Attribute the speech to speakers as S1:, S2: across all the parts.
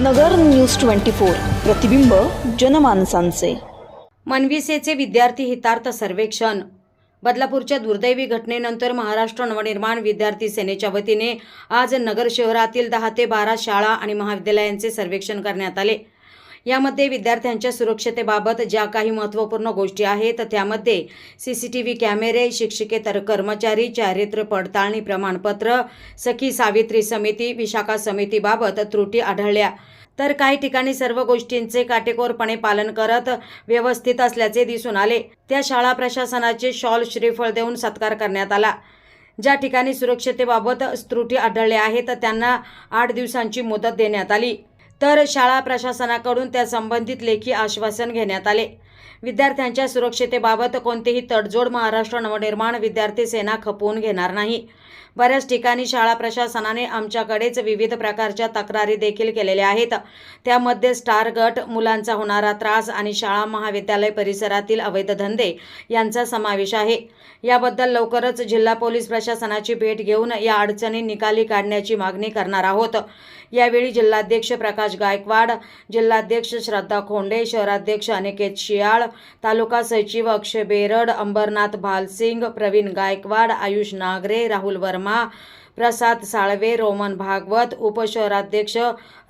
S1: नगर news twenty four प्रतिबिंब जनमानसांचे.
S2: मनविसेचे विद्यार्थी हितार्थ सर्वेक्षण. बदलापूरच्या दुर्दैवी घटनेनंतर महाराष्ट्र नवनिर्माण विद्यार्थी सेनेच्या वतीने आज नगर शहरातील दहा ते बारा शाळा आणि महाविद्यालयांचे सर्वेक्षण करण्यात आले. यामध्ये विद्यार्थ्यांच्या सुरक्षतेबाबत ज्या काही महत्त्वपूर्ण गोष्टी आहेत त्यामध्ये सी सी टी व्ही कॅमेरे शिक्षकेतर कर्मचारी चारित्र्य पडताळणी प्रमाणपत्र सखी सावित्री समिती विशाखा समितीबाबत त्रुटी आढळल्या. तर काही ठिकाणी सर्व गोष्टींचे काटेकोरपणे पालन करत व्यवस्थित असल्याचे दिसून आले. त्या शाळा प्रशासनाचे शॉल श्रीफळ देऊन सत्कार करण्यात आला. ज्या ठिकाणी सुरक्षतेबाबत त्रुटी आढळल्या आहेत त्यांना आठ दिवसांची मुदत देण्यात आली. तर शाळा प्रशासनाकडून त्या संबंधित लेखी आश्वासन घेण्यात आले. विद्यार्थ्यांच्या सुरक्षतेबाबत कोणतेही तडजोड महाराष्ट्र नवनिर्माण विद्यार्थी सेना खपवून घेणार नाही. बऱ्याच ठिकाणी शाळा प्रशासनाने आमच्याकडेच विविध प्रकारच्या तक्रारी देखील केलेल्या आहेत. त्यामध्ये स्टार गट मुलांचा होणारा त्रास आणि शाळा महाविद्यालय परिसरातील अवैध धंदे यांचा समावेश आहे. याबद्दल लवकरच जिल्हा पोलीस प्रशासनाची भेट घेऊन या अडचणी निकाली काढण्याची मागणी करणार आहोत. यावेळी जिल्हाध्यक्ष प्रकाश गायकवाड जिल्हाध्यक्ष श्रद्धा खोंडे शहराध्यक्ष अनिकेत शियाळ तालुका सचिव अक्षय बेरड अंबरनाथ भालसिंग प्रवीण गायकवाड आयुष नागरे राहुल वर्मा प्रसाद साळवे रोमन भागवत उपशहराध्यक्ष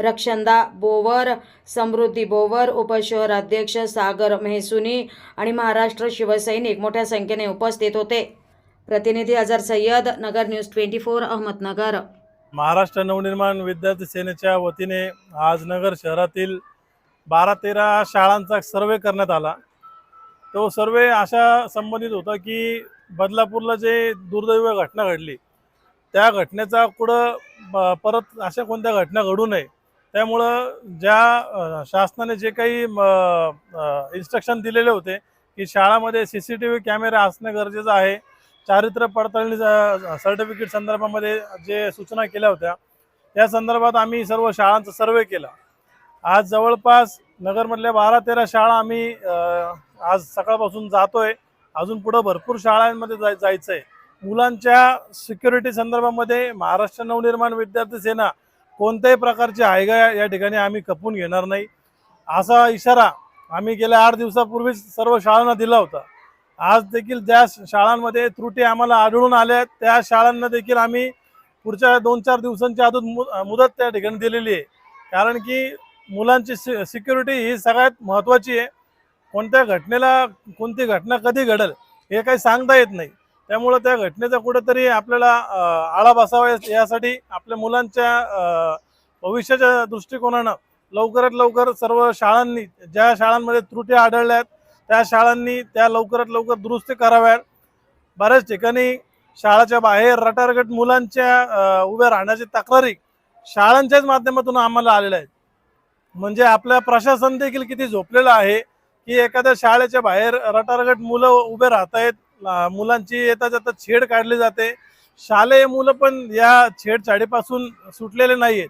S2: रक्षंदा बोवर समृद्धी बोवर उपशहराध्यक्ष सागर मेहसुनी आणि महाराष्ट्र शिवसैनिक मोठ्या संख्येने उपस्थित होते. प्रतिनिधी Azar Sayyad Nagar news twenty four Ahmednagar.
S3: Maharashtra Navnirman विद्यार्थी सेनेच्या वतीने आज नगर शहरातील बारा तेरा शाळांचा सर्वे करण्यात आला. तो सर्वे अशा संबंधित होता की बदलापूरला जे दुर्दैव घटना घडली त्या घटनेचा कुठं ब- परत अशा कोणत्या घटना घडू नये त्यामुळं ज्या शासनाने जे काही इन्स्ट्रक्शन दिलेले होते की शाळामध्ये C C T V camera असणं गरजेचं आहे. चारित्र्य पडताळणी सर्टिफिकेट संदर्भामध्ये जे सूचना केल्या होत्या त्या संदर्भात आम्ही सर्व शाळांचा सर्वे केला. आज जवळपास नगरमधल्या बारा तेरा शाळा आम्ही आज सकाळपासून जातोय. अजून पुढं भरपूर शाळांमध्ये जाय जायचं आहे मुलांच्या सिक्युरिटी संदर्भामध्ये महाराष्ट्र नवनिर्माण विद्यार्थी सेना कोणत्याही प्रकारची हायगा या ठिकाणी आम्ही खपून घेणार नाही. असा इशारा आम्ही गेल्या आठ दिवसापूर्वीच सर्व शाळांना दिला होता. आज देखील ज्या शाळांमध्ये त्रुटी आम्हाला आढळून आल्या आहेत, त्या शाळांना देखील आम्ही पुढच्या दोन चार दिवसांची अजून मु- मुदत त्या ठिकाणी दिलेली आहे. कारण की मुलांची सि सिक्युरिटी ही सगळ्यात महत्त्वाची आहे. कोणत्या घटनेला कोणती घटना कधी घडेल हे काही सांगता येत नाही. त्यामुळं त्या घटनेचा कुठेतरी आपल्याला आळा बसावा यासाठी आपल्या मुलांच्या भविष्याच्या दृष्टिकोनानं लवकरात लवकर सर्व शाळांनी ज्या शाळांमध्ये त्रुटी आढळल्या आहेत त्या शाळांनी त्या लवकरात लवकर दुरुस्ती कराव्यात. बऱ्याच ठिकाणी शाळाच्या बाहेर रटारगट मुलांच्या उभ्या राहण्याची तक्रारी शाळांच्याच माध्यमातून आम्हाला आलेल्या आहेत. म्हणजे आपल्या प्रशासन देखील किती झोपलेलं आहे की एखाद्या शाळेच्या बाहेर रटारगट मुलं उभे राहत आहेत मुलांची येता जाता छेड काढली जाते. शालेय मुलं पण या छेडछाडीपासून सुटलेले नाही आहेत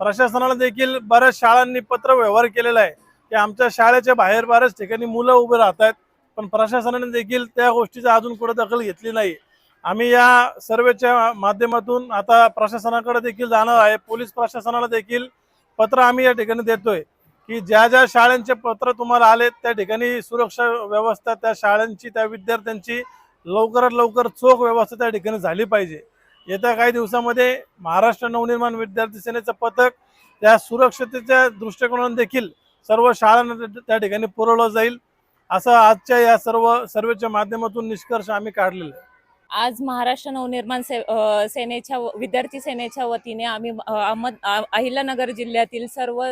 S3: प्रशासनाला देखील बऱ्याच शाळांनी पत्र व्यवहार केलेला आहे की आमच्या शाळेच्या बाहेर बऱ्याच ठिकाणी मुलं उभे राहत आहेत पण प्रशासनाने देखील त्या गोष्टीचा अजून कुठं दखल घेतली नाही. आम्ही या सर्वेच्या माध्यमातून आता प्रशासनाकडे देखील जाणार आहे. पोलीस प्रशासनाला देखील पत्र आम्ही या ठिकाणी देतोय की ज्या ज्या शाळांचे पत्र तुम्हाला आले त्या ठिकाणी सुरक्षा व्यवस्था त्या शाळांची त्या विद्यार्थ्यांची लवकरात लवकर चोख व्यवस्था त्या ठिकाणी झाली पाहिजे. येत्या काही दिवसामध्ये महाराष्ट्र नवनिर्माण विद्यार्थी सेनेचं पथक त्या सुरक्षतेच्या दृष्टिकोनातून देखील सर्व शाळांना त्या ठिकाणी पुरवलं जाईल. असं आजच्या या सर्व सर्वेच्या माध्यमातून निष्कर्ष आम्ही काढलेला आहे
S4: आज महाराष्ट्र नवनिर्माण से सेनेच्या विद्यार्थी सेनेच्या वतीने आम्ही अहमद अहिल्यानगर जिल्ह्यातील सर्व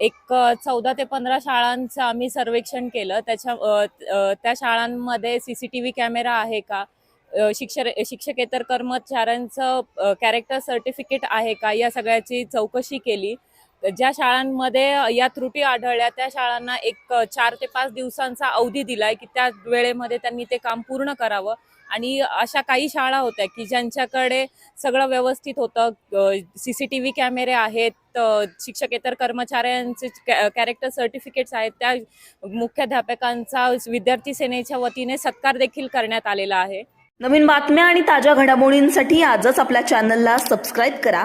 S4: एक चौदा ते पंधरा शाळांचं आम्ही सर्वेक्षण केलं. त्याच्या त्या शाळांमध्ये C C T V camera आहे का? शिक्षक शिक्षकेतर कर्मचाऱ्यांचं कॅरेक्टर सर्टिफिकेट आहे का? या सगळ्याची चौकशी केली. ज्या शाळांमध्ये या त्रुटी आढळल्या त्या शाळांना एक चार ते पाच दिवसांचा अवधी दिलाय की त्या वेळेमध्ये त्यांनी ते काम पूर्ण करावं. आणि अशा काही शाळा होत्या की ज्यांच्याकडे सगळं व्यवस्थित होतं. सी सी टी व्ही कॅमेरे आहेत शिक्षकेतर कर्मचाऱ्यांचे कॅरेक्टर सर्टिफिकेट्स आहेत त्या मुख्याध्यापकांचा विद्यार्थी सेनेच्या वतीने सत्कार देखील करण्यात आलेला आहे.
S1: नवीन बातम्या आणि ताज्या घडामोडींसाठी आजच आपल्या चॅनलला सबस्क्राईब करा.